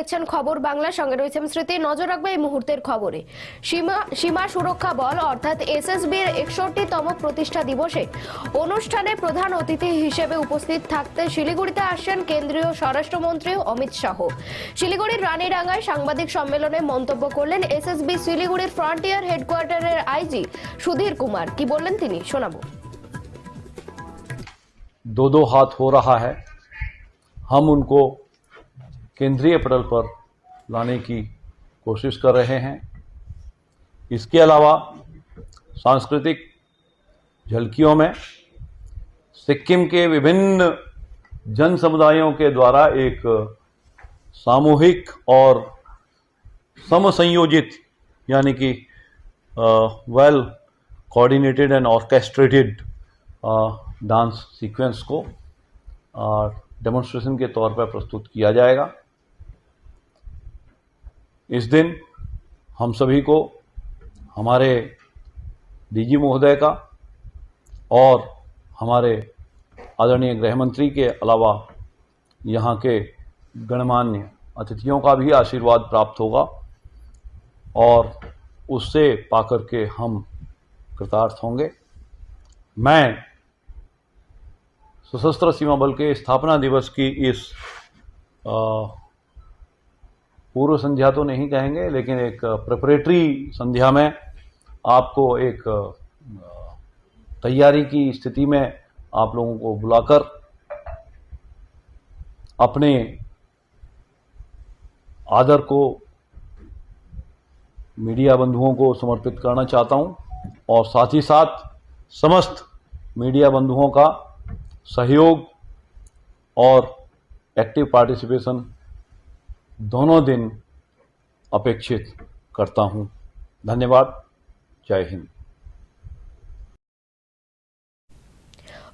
দেখছেন খবর বাংলা সঙ্গে রয়েছে আমি স্মৃতি নজর রাখবে এই মুহূর্তের খবরে সীমা সীমা সুরক্ষা বল অর্থাৎ এসএসবির একষট্টিতম প্রতিষ্ঠা দিবসে অনুষ্ঠানে প্রধান অতিথি হিসেবে উপস্থিত থাকতে শিলিগুড়িতে আসছেন কেন্দ্রীয় স্বরাষ্ট্রমন্ত্রী অমিত শাহ শিলিগুড়ির রানীডাঙ্গায় সাংবাদিক সম্মেলনে মন্তব্য করলেন এসএসবি শিলিগুড়ির ফ্রন্টিয়ার হেডকোয়ার্টারের আইজি সুধীর কুমার কি বললেন তিনি শোনাবো दो दो हाथ हो रहा है हम उनको केंद्रीय पटल पर लाने की कोशिश कर रहे हैं। इसके अलावा सांस्कृतिक झलकियों में सिक्किम के विभिन्न जन समुदायों के द्वारा एक सामूहिक और समसंयोजित, यानी कि well coordinated and orchestrated dance sequence को डेमोन्स्ट्रेशन के तौर पर प्रस्तुत किया जाएगा। इस दिन हम सभी को हमारे डीजी महोदय का और हमारे आदरणीय गृह मंत्री के अलावा यहाँ के गणमान्य अतिथियों का भी आशीर्वाद प्राप्त होगा और उससे पाकर के हम कृतार्थ होंगे। मैं सशस्त्र सीमा बल के स्थापना दिवस की इस अ, पूर्व संध्या तो नहीं कहेंगे, लेकिन एक प्रिपरेटरी संध्या में आपको एक तैयारी की स्थिति में आप लोगों को बुलाकर अपने आदर को, मीडिया बंधुओं को समर्पित करना चाहता हूँ और साथ ही साथ समस्त मीडिया बंधुओं का सहयोग और एक्टिव पार्टिसिपेशन दोनों दिन अपेक्षित करता हूं धन्यवाद जय हिंद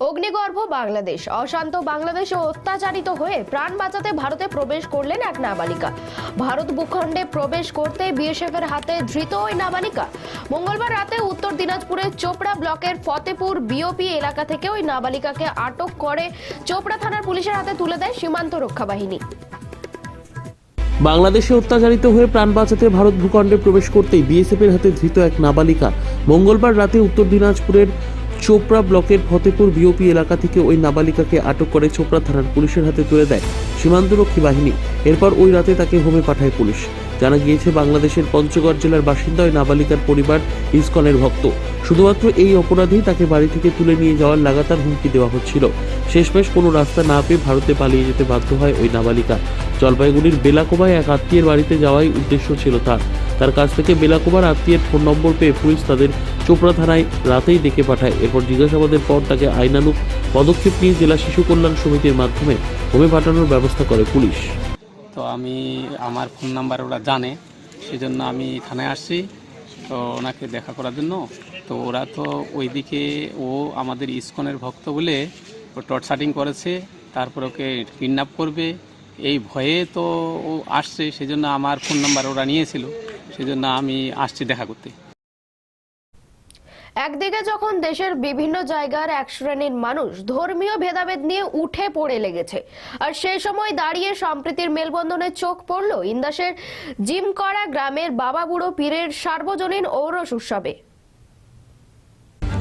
অগ্নিগর্ভ বাংলাদেশ অশান্ত বাংলাদেশে অত্যাচারিত হয়ে প্রাণ বাঁচাতে ভারতে প্রবেশ করলেন এক নাবালিকা ভারত ভূখণ্ডে প্রবেশ করতে বিএসএফ এর হাতে ধৃত ওই নাবালিকা মঙ্গলবার রাতে উত্তর দিনাজপুরের চোপড়া ব্লকের ফতেপুর বিওপি এলাকা থেকে ওই নাবালিকাকে আটক করে চোপড়া থানার পুলিশের হাতে তুলে দেয় সীমান্ত রক্ষা বাহিনী বাংলাদেশে অত্যাচারিত হয়ে প্রাণ বাঁচাতে ভারত ভূখণ্ডে প্রবেশ করতেই বিএসএফ এর হাতে ধৃত এক নাবালিকা। মঙ্গলবার রাতে উত্তর দিনাজপুরের চোপড়া ব্লকের ফতেপুর বিওপি এলাকা থেকে ওই নাবালিকাকে আটক করে চোপড়া থানার পুলিশের হাতে তুলে দেয়। সীমান্তরক্ষী বাহিনী। এরপর ওই রাতে তাকে হোমে পাঠায় পুলিশ। জানা গিয়েছে, বাংলাদেশের পঞ্চগড় জেলার বাসিন্দা নাবালিকার পরিবার ইসকনের ভক্ত। শুধুমাত্র এই অপরাধেই তাকে বাড়ি থেকে তুলে নিয়ে যাওয়ার লাগাতার হুমকি দেওয়া হচ্ছিল। শেষমেশ কোনো রাস্তা না পেয়ে ভারতে পালিয়ে যেতে বাধ্য হয় ওই নাবালিকা। জলপাইগুড়ির বেলাকোবায় এক আত্মীয়ের বাড়িতে যাওয়াই উদ্দেশ্য ছিল তার। তার কাছ থেকে বেলাকোবার আত্মীয়ের ফোন নম্বর পেয়ে পুলিশ তাদের চোপড়া থানায় রাতেই ডেকে পাঠায়। এরপর জিজ্ঞাসাবাদের পর তাকে আইনানুক পদক্ষেপ নিয়ে জেলা শিশু কল্যাণ সমিতির মাধ্যমে হোমে পাঠানোর ব্যবস্থা করে পুলিশ? তো আমি, আমার ফোন নাম্বার ওরা জানে, সেজন্য আমি থানায় আসছি। তো ওনাকে দেখা করার জন্য। তো ওরা তো ওইদিকে, ও আমাদের ইস্কনের ভক্ত বলে ও টর্চারিং করেছে, তারপর ওকে কিডন্যাপ করবে। এই ভয়ে তো ও আসছে, সেজন্য আমার ফোন নাম্বার ওরা নিয়েছিল। সেজন্য আমি আসছি দেখা করতে। একদিকে যখন দেশের বিভিন্ন জায়গার এক শ্রেণির মানুষ ধর্মীয় ভেদাভেদ নিয়ে উঠে পড়ে লেগেছে, আর সেই সময় দাঁড়িয়ে সম্প্রীতির মেলবন্ধনে চোখ পড়ল ইন্দাসের জিমকড়া গ্রামের বাবা বুড়ো পীরের সার্বজনীন ঔরস উৎসবে।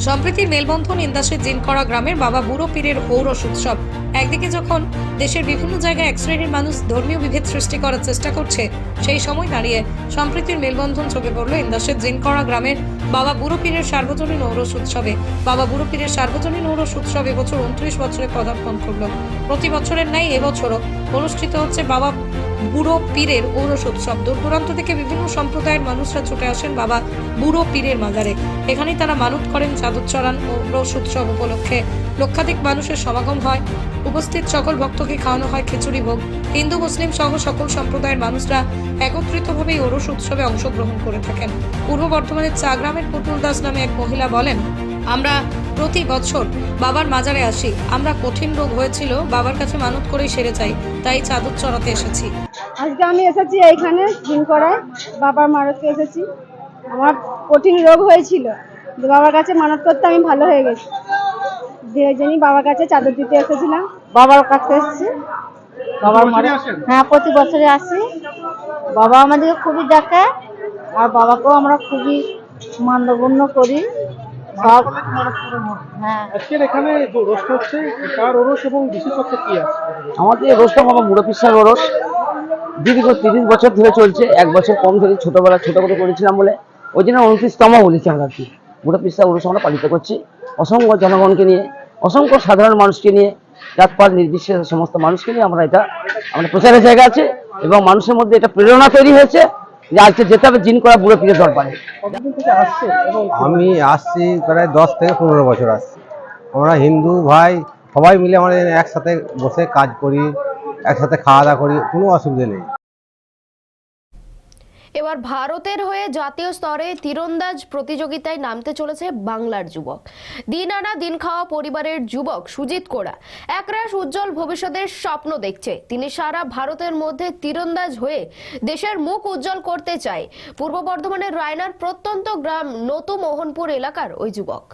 সম্প্রীতির মেলবন্ধন ইন্দাসের জিনকড়া গ্রামের বাবা বুড়ো পীরের ঔরস উৎসব। একদিকে যখন দেশের বিভিন্ন জায়গায় এক শ্রেণির মানুষ ধর্মীয় বিভেদ সৃষ্টি করার চেষ্টা করছে, সেই সময় দাঁড়িয়ে সম্প্রীতির মেলবন্ধন চোখে পড়ল ইন্দাসের জিনকড়া গ্রামের বাবা বুড়ো পীরের সার্বজনীন ঔরস উৎসবে। বাবা বুড়ো পীরের সার্বজনীন ঔরস উৎসব এবছর উনত্রিশ বছরে পদার্পণ করল। প্রতি বছরের ন্যায় এবছরও অনুষ্ঠিত হচ্ছে বাবা বুড়ো পীরের ঔরস উৎসব দূর দূরান্ত থেকে বিভিন্ন সম্প্রদায়ের মানুষরা ছুটে আসেন বাবা বুড়ো পীরের মাজারে। এখানেই তারা মানত করেন চাদর চড়ান রোষ উৎসব উপলক্ষে। লক্ষাধিক মানুষের সমাগম হয়। উপস্থিত সকল ভক্তকে খাওয়ানো হয় খিচুড়ি ভোগ। হিন্দু, মুসলিম সহ সকল সম্প্রদায়ের মানুষরা একত্রিতভাবে এই ওরস উৎসবে অংশগ্রহণ করে থাকেন। পূর্ব বর্ধমানের চাগ্রামের পুতুল দাস নামে এক মহিলা বলেন আমরা প্রতি বছর বাবার মাজারে আসি। আমরা কঠিন রোগ হয়েছিল বাবার কাছে মানত করেই সেরে চাই তাই চাদর চড়াতে এসেছি। আজকে আমি এসেছি এইখানে জিম করায় বাবার মারতে এসেছি। আমার কঠিন রোগ হয়েছিল। যে বাবার কাছে মানত করতে আমি ভালো হয়ে গেছি। দিয়ে জন্যই বাবার কাছে চাদর দিতে এসেছিলাম বাবার কাছে এসেছি। বাবার মারা হ্যাঁ প্রতি বছরে আসি। বাবা আমাদেরকে খুবই দেখে আর বাবাকেও আমরা খুবই মান্যগণ্য করি। সব হ্যাঁ। আজকের এখানে যে হচ্ছে কার ওরস এবং বিশেষত্ব কি আছে? আমাদের বাবা রোজ দীর্ঘ তিরিশ বছর ধরে চলছে এক বছর কম ধরে ছোটবেলা ছোট করে করেছিলাম বলে। ওই জন্য উনত্রিশতম বলেছি আমরা কি মুরপিসা উরুষ আমরা পালিত করছি। অসংখ্য জনগণকে নিয়ে অসংখ্য সাধারণ মানুষকে নিয়ে জাতপাত নির্বিশেষে সমস্ত মানুষকে নিয়ে আমরা এটা আমাদের প্রচারের জায়গা আছে এবং মানুষের মধ্যে এটা প্রেরণা তৈরি হয়েছে। যে আজকে যেতে হবে জিন করা বুড়ো পীরের দরবারে কতদিন থেকে আসছে এবং আমি আসছি প্রায় দশ থেকে পনেরো বছর আসছি। আমরা হিন্দু ভাই সবাই মিলে আমরা একসাথে বসে কাজ করি একসাথে খাওয়া দাওয়া করি কোনো অসুবিধা নেই। এবার ভারতের হয়ে জাতীয় স্তরে তীরন্দাজ প্রতিযোগিতায় নামতে চলেছে বাংলার যুবক। দিন আনা দিন খাওয়া পরিবারের যুবক সুজিত কোড়া। একরাশ উজ্জ্বল ভবিষ্যতের স্বপ্ন দেখছে। তিনি সারা ভারতের মধ্যে তীরন্দাজ হয়ে দেশের মুখ উজ্জ্বল করতে চায়। পূর্ব বর্ধমানের রায়নার প্রত্যন্ত গ্রাম নতু মোহনপুর এলাকার ওই যুবক।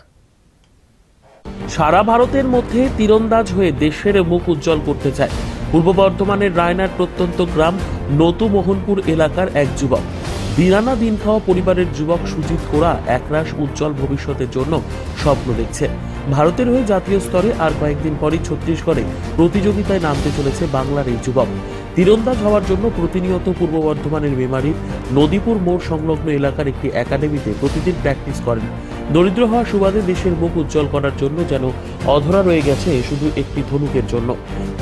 সারা ভারতের মধ্যে তীরন্দাজ হয়ে দেশের মুখ উজ্জ্বল করতে চায়। পূর্ব বর্ধমানের রায়নার প্রত্যন্ত গ্রাম নতু মোহনপুর এলাকার এক যুবক। দিনানা দিন খাওয়া পরিবারের যুবক সুজিত কোড়া একরাশ উজ্জ্বল ভবিষ্যতের জন্য স্বপ্ন দেখছে। ভারতের হয়ে জাতীয় স্তরে আর কয়েকদিন পরই ছত্তিশগড়ে প্রতিযোগিতায় নামতে চলেছে বাংলার এই যুবক। তীরন্দাজ হওয়ার জন্য প্রতিনিয়ত পূর্ব বর্ধমানের মেমারির নদীপুর মোড় সংলগ্ন এলাকার একটি একাডেমিতে প্রতিদিন প্র্যাকটিস করেন। দরিদ্র হওয়া সুবাদে দেশের মুখ উজ্জ্বল করার জন্য যেন অধরা রয়ে গেছে শুধু একটি ধনুকের জন্য।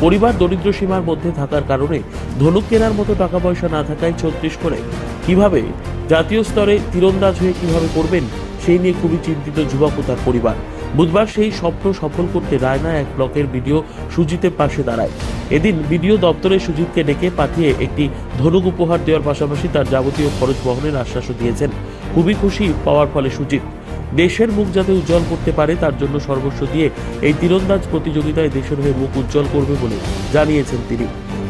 পরিবার দরিদ্র সীমার মধ্যে থাকার কারণে ধনুক কেনার মতো টাকা পয়সা না থাকায় ছত্তিশগড়ে কীভাবে? জাতীয় স্তরে তীরন্দাজ হয়ে কীভাবে করবেন, সেই নিয়ে খুবই চিন্তিত যুবক ও তার পরিবার। বুধবার সেই স্বপ্ন সফল করতে রায়না এক ব্লকের ভিডিও সুজিতের পাশে দাঁড়ায়। এদিন বিডিও দপ্তরে সুজিতকে ডেকে পাঠিয়ে একটি ধনুক উপহার দেওয়ার পাশাপাশি তার যাবতীয় খরচ বহনের আশ্বাসও দিয়েছেন। খুবই খুশি পাওয়ার ফলে সুজিত। দেশের মুখ যাতে উজ্জ্বল করতে পারে, তার জন্য সর্বস্ব দিয়ে এই তীরন্দাজ প্রতিযোগিতায় দেশের হয়ে মুখ উজ্জ্বল করবে বলে জানিয়েছেন তিনি।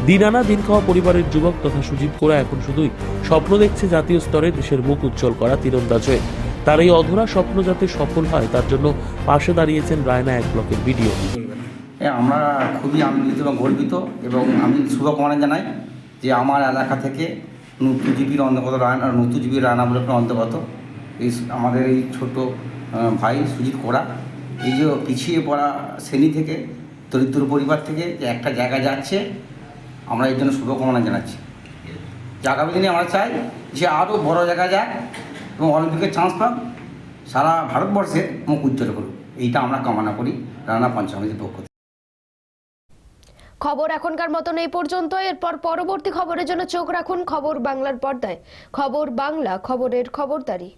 দিন আনা দিন খাওয়া পরিবারের যুবক তথা সুজিত কোরা এখন শুধুই স্বপ্ন দেখছে জাতীয় স্তরে দেশের মুখ উজ্জ্বল করা তীরন্দাজ হয়ে। তার এই অধরা স্বপ্ন যাতে সফল হয়, তার জন্য পাশে দাঁড়িয়েছেন রায়না এক ব্লকের ভিডিও আমরা খুবই আনন্দিত এবং গর্বিত এবং আমি শুভকামনা জানাই যে আমার এলাকা থেকে নতুজীবীর অন্তর্গত রায়না নতুজীবীর রায়না ব্লকের অন্তর্গত এই আমাদের এই ছোট ভাই সুজিত কোড়া এই যে পিছিয়ে পড়া শ্রেণি থেকে, দরিদ্র পরিবার থেকে যে একটা জায়গা যাচ্ছে, আমরা এর জন্য শুভকামনা জানাচ্ছি। যে আগামী দিনে আমরা চাই যে আরও বড় জায়গা যাক এবং অলিম্পিকের চান্স পাক, সারা ভারতবর্ষে মুখ উজ্জ্বল করুক। এইটা আমরা কামনা করি রানা পঞ্চায়েতের পক্ষ থেকে। খবর এখনকার মতন এই পর্যন্ত। এরপর পরবর্তী খবরের জন্য চোখ রাখুন খবর বাংলার পর্দায়। খবর বাংলা, খবরের খবরদারি।